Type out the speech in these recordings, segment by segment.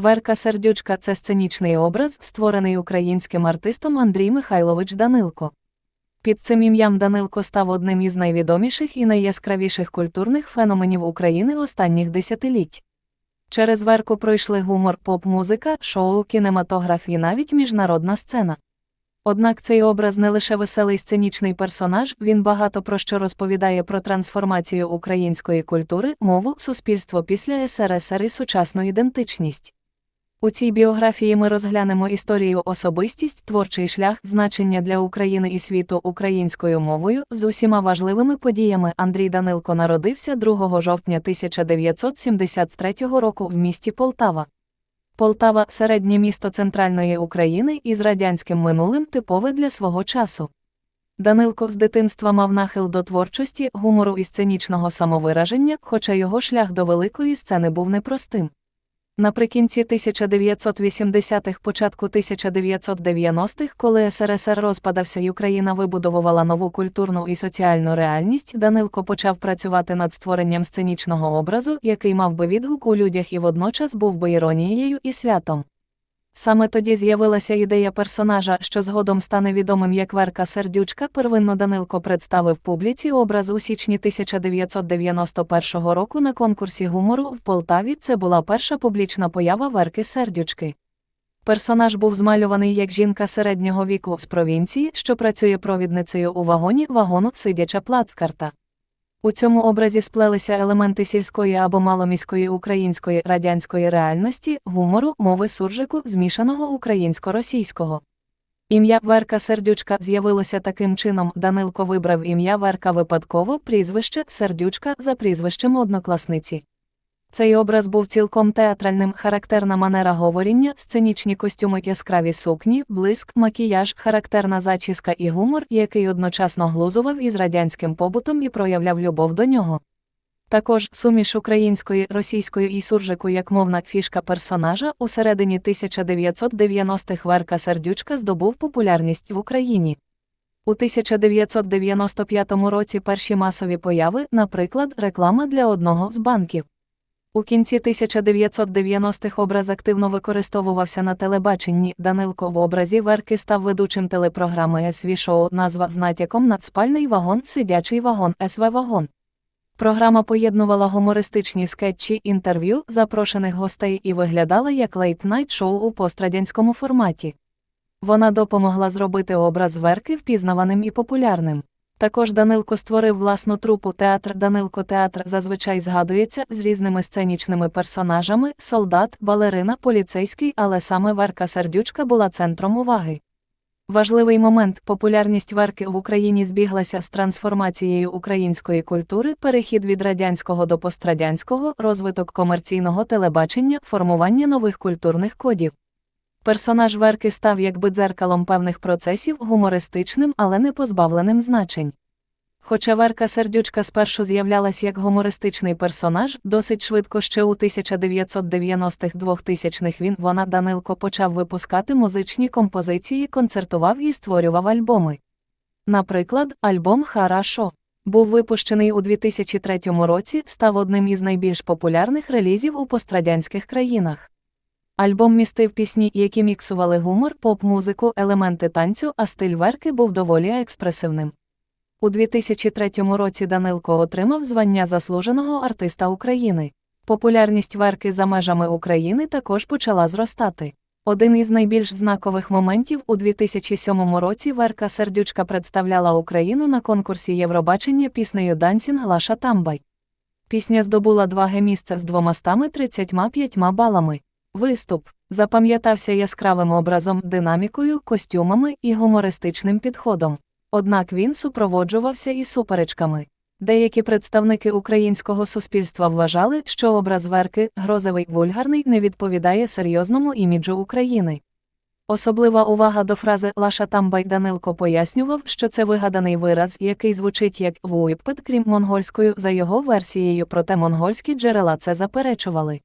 Верка Сердючка це сценічний образ, створений українським артистом Андрій Михайлович Данилко. Під цим ім'ям Данилко став одним із найвідоміших і найяскравіших культурних феноменів України останніх десятиліть. Через верку пройшли гумор, поп-музика, шоу, кінематограф і навіть міжнародна сцена. Однак цей образ не лише веселий сценічний персонаж, він багато про що розповідає про трансформацію української культури, мову, суспільство після СРСР і сучасну ідентичність. У цій біографії ми розглянемо історію особистість, творчий шлях, значення для України і світу українською мовою з усіма важливими подіями. Андрій Данилко народився 2 жовтня 1973 року в місті Полтава. Полтава середнє місто центральної України із радянським минулим типове для свого часу. Данилко з дитинства мав нахил до творчості, гумору і сценічного самовираження, хоча його шлях до великої сцени був непростим. Наприкінці 1980-х, початку 1990-х, коли СРСР розпадався і Україна вибудовувала нову культурну і соціальну реальність, Данилко почав працювати над створенням сценічного образу, який мав би відгук у людях і водночас був би іронією і святом. Саме тоді з'явилася ідея персонажа, що згодом стане відомим як Верка Сердючка. Первинно Данилко представив публіці образ у січні 1991 року на конкурсі гумору в Полтаві. Це була перша публічна поява Верки Сердючки. Персонаж був змалюваний як жінка середнього віку з провінції, що працює провідницею у вагоні вагону сидяча плацкарта. У цьому образі сплелися елементи сільської або маломіської української радянської реальності, гумору, мови суржику, змішаного українсько-російського. Ім'я Верка Сердючка з'явилося таким чином, Данилко вибрав ім'я Верка випадково, прізвище Сердючка за прізвищем однокласниці. Цей образ був цілком театральним, характерна манера говоріння, сценічні костюми, яскраві сукні, блиск, макіяж, характерна зачіска і гумор, який одночасно глузував із радянським побутом і проявляв любов до нього. Також суміш української, російської і суржику як мовна фішка персонажа у середині 1990-х Верка Сердючка здобув популярність в Україні. У 1995 році перші масові появи, наприклад, реклама для одного з банків. У кінці 1990-х образ активно використовувався на телебаченні. Данилко в образі Верки став ведучим телепрограми СВ шоу назва з натяком Надспальний вагон, сидячий вагон, СВ вагон. Програма поєднувала гумористичні скетчі, інтерв'ю, запрошених гостей і виглядала як лейт-найт шоу у пострадянському форматі. Вона допомогла зробити образ Верки впізнаваним і популярним. Також Данилко створив власну трупу театр Данилко театр зазвичай згадується з різними сценічними персонажами солдат, балерина, поліцейський, але саме Верка Сердючка була центром уваги. Важливий момент популярність Верки в Україні збіглася з трансформацією української культури, перехід від радянського до пострадянського, розвиток комерційного телебачення, формування нових культурних кодів. Персонаж Верки став якби дзеркалом певних процесів, гумористичним, але не позбавленим значень. Хоча Верка Сердючка спершу з'являлась як гумористичний персонаж, досить швидко ще у 1990-х 2000-х він вона Данилко почав випускати музичні композиції, концертував і створював альбоми. Наприклад, альбом Харашо був випущений у 2003 році, став одним із найбільш популярних релізів у пострадянських країнах. Альбом містив пісні, які міксували гумор, поп-музику, елементи танцю, а стиль верки був доволі експресивним. У 2003 році Данилко отримав звання заслуженого артиста України. Популярність верки за межами України також почала зростати. Один із найбільш знакових моментів у 2007 році Верка Сердючка представляла Україну на конкурсі Євробачення піснею Дансінг Лаша Тамбай. Пісня здобула два ге місця з 235 балами. Виступ запам'ятався яскравим образом, динамікою, костюмами і гумористичним підходом. Однак він супроводжувався і суперечками. Деякі представники українського суспільства вважали, що образ верки, грозовий вульгарний, не відповідає серйозному іміджу України. Особлива увага до фрази Лаша Тамбай Данилко пояснював, що це вигаданий вираз, який звучить як вуйпет, крім монгольською, за його версією, проте монгольські джерела це заперечували.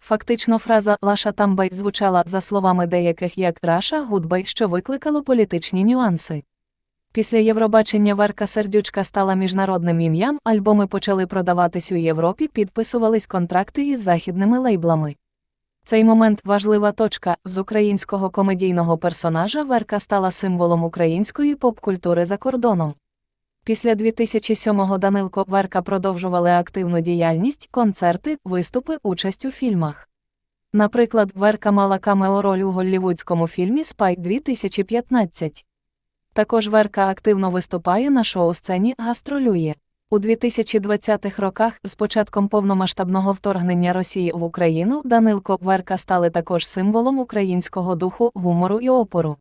Фактично фраза Лаша Тамбай звучала за словами деяких як Раша Гудбай, що викликало політичні нюанси. Після Євробачення Верка Сердючка стала міжнародним ім'ям, альбоми почали продаватись у Європі, підписувались контракти із західними лейблами. цей момент важлива точка з українського комедійного персонажа Верка стала символом української поп-культури за кордоном. Після 2007-го Данилко Верка продовжували активну діяльність, концерти, виступи, участь у фільмах. Наприклад, Верка мала камео-роль у голлівудському фільмі Спай 2015. Також Верка активно виступає на шоу-сцені гастролює. У 2020-х роках з початком повномасштабного вторгнення Росії в Україну Данилко Верка стали також символом українського духу, гумору і опору.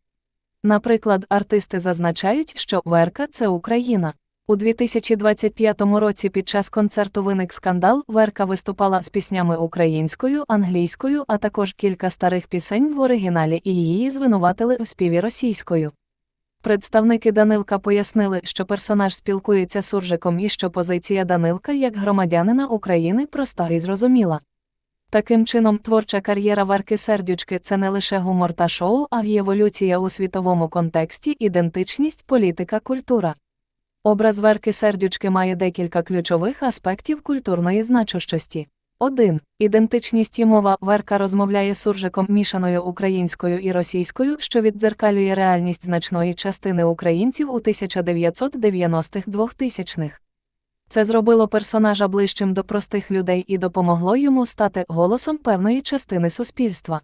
Наприклад, артисти зазначають, що Верка це Україна. У 2025 році під час концерту виник скандал. Верка виступала з піснями українською, англійською, а також кілька старих пісень в оригіналі і її звинуватили в співі російською. Представники Данилка пояснили, що персонаж спілкується суржиком і що позиція Данилка як громадянина України проста і зрозуміла. Таким чином, творча кар'єра Верки Сердючки це не лише гумор та шоу, а й еволюція у світовому контексті, ідентичність, політика, культура. Образ Верки Сердючки має декілька ключових аспектів культурної значущості. 1. Ідентичність і мова Верка розмовляє суржиком мішаною українською і російською, що віддзеркалює реальність значної частини українців у 1990-х-2000-х. Це зробило персонажа ближчим до простих людей і допомогло йому стати голосом певної частини суспільства.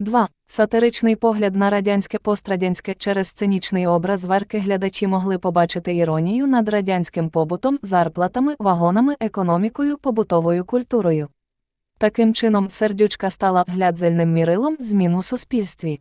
2. Сатиричний погляд на радянське пострадянське через сценічний образ верки глядачі могли побачити іронію над радянським побутом, зарплатами, вагонами, економікою, побутовою культурою. Таким чином, сердючка стала глядзельним мірилом змін у суспільстві.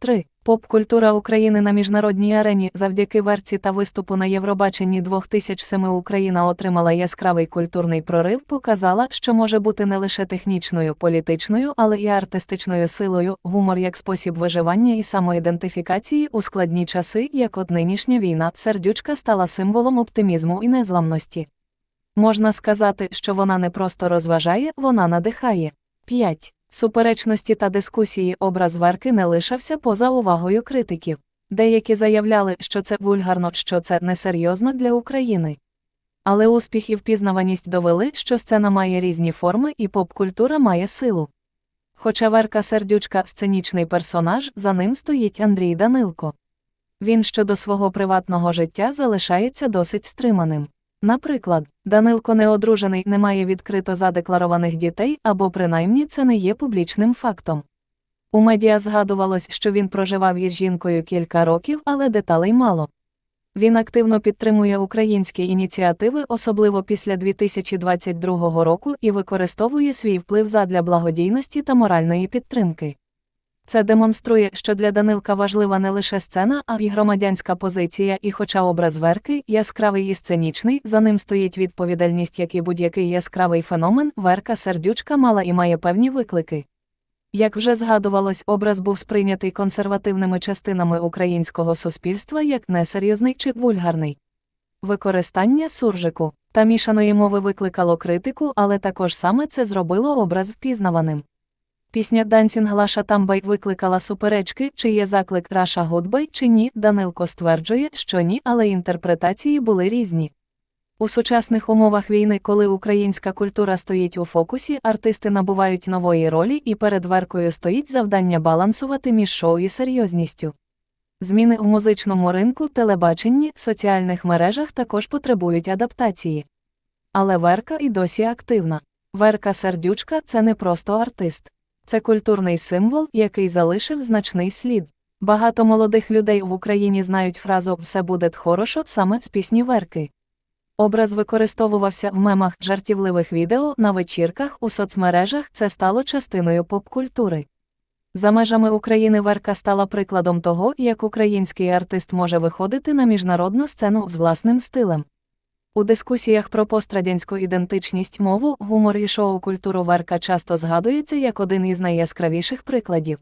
3. Поп-культура України на міжнародній арені завдяки верці та виступу на Євробаченні 2007 Україна отримала яскравий культурний прорив, показала, що може бути не лише технічною, політичною, але і артистичною силою, гумор як спосіб виживання і самоідентифікації у складні часи, як от нинішня війна, сердючка стала символом оптимізму і незламності. Можна сказати, що вона не просто розважає, вона надихає. 5. Суперечності та дискусії образ Верки не лишався поза увагою критиків. Деякі заявляли, що це вульгарно, що це несерйозно для України. Але успіх і впізнаваність довели, що сцена має різні форми і поп-культура має силу. Хоча Верка сердючка сценічний персонаж, за ним стоїть Андрій Данилко. Він щодо свого приватного життя залишається досить стриманим. Наприклад, Данилко неодружений не має відкрито задекларованих дітей або принаймні це не є публічним фактом. У медіа згадувалось, що він проживав із жінкою кілька років, але деталей мало. Він активно підтримує українські ініціативи, особливо після 2022 року, і використовує свій вплив задля благодійності та моральної підтримки. Це демонструє, що для Данилка важлива не лише сцена, а й громадянська позиція, і хоча образ верки яскравий і сценічний, за ним стоїть відповідальність, як і будь-який яскравий феномен, верка сердючка мала і має певні виклики. Як вже згадувалось, образ був сприйнятий консервативними частинами українського суспільства як несерйозний чи вульгарний. Використання суржику та мішаної мови викликало критику, але також саме це зробило образ впізнаваним. Пісня Dancing Лаша Тамбай викликала суперечки, чи є заклик Раша Гудбай чи ні. Данилко стверджує, що ні, але інтерпретації були різні. У сучасних умовах війни, коли українська культура стоїть у фокусі, артисти набувають нової ролі і перед веркою стоїть завдання балансувати між шоу і серйозністю. Зміни в музичному ринку, телебаченні, соціальних мережах також потребують адаптації. Але верка і досі активна. Верка сердючка це не просто артист. Це культурний символ, який залишив значний слід. Багато молодих людей в Україні знають фразу Все буде хорошо саме з пісні Верки. Образ використовувався в мемах жартівливих відео на вечірках у соцмережах, це стало частиною поп-культури. За межами України Верка стала прикладом того, як український артист може виходити на міжнародну сцену з власним стилем. У дискусіях про пострадянську ідентичність мову, гумор і шоу-культуру Верка часто згадується як один із найяскравіших прикладів.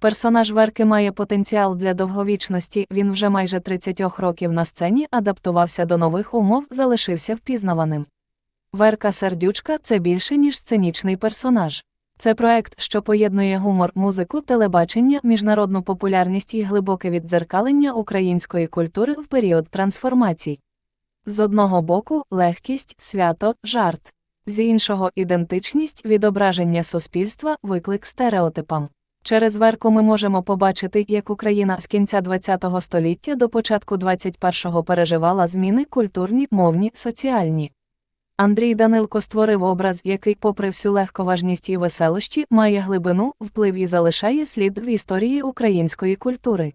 Персонаж Верки має потенціал для довговічності, він вже майже 30 років на сцені адаптувався до нових умов, залишився впізнаваним. Верка Сердючка це більше, ніж сценічний персонаж. Це проект, що поєднує гумор, музику, телебачення, міжнародну популярність і глибоке віддзеркалення української культури в період трансформацій. З одного боку, легкість, свято, жарт. З іншого ідентичність відображення суспільства виклик стереотипам. Через верку ми можемо побачити, як Україна з кінця ХХ століття до початку XXI переживала зміни культурні, мовні, соціальні. Андрій Данилко створив образ, який, попри всю легковажність і веселощі, має глибину, вплив і залишає слід в історії української культури.